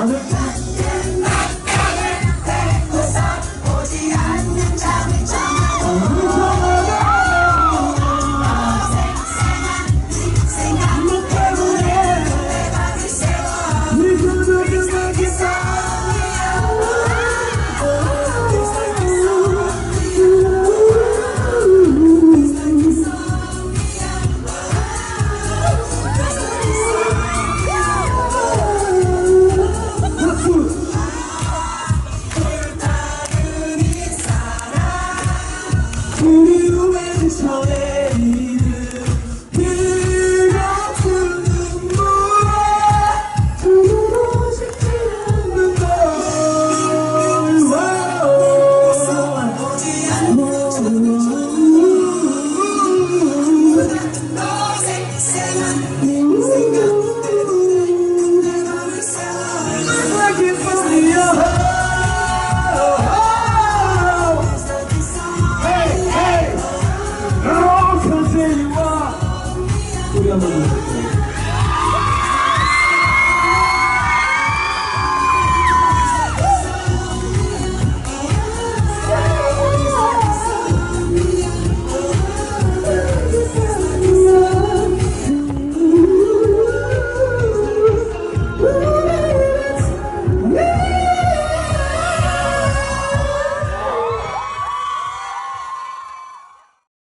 Mother. Here you are. 우리 한번 불러볼게요.